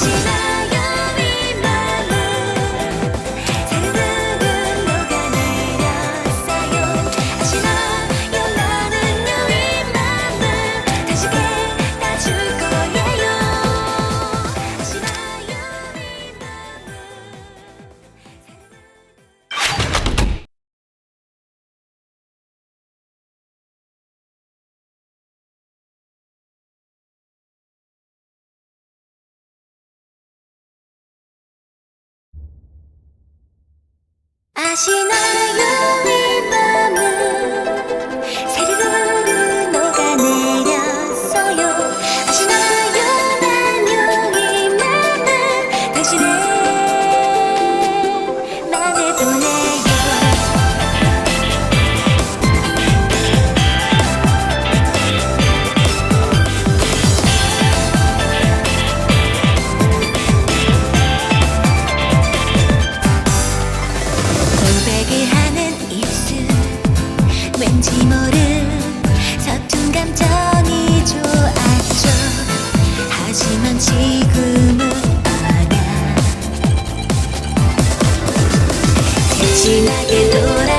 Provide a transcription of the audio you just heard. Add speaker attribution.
Speaker 1: 아시나 아시나요? 이 맘은 사르르 녹아내렸어요. 아시나요? 안녕 이 맘은 당신의 맘에 보내요. だけど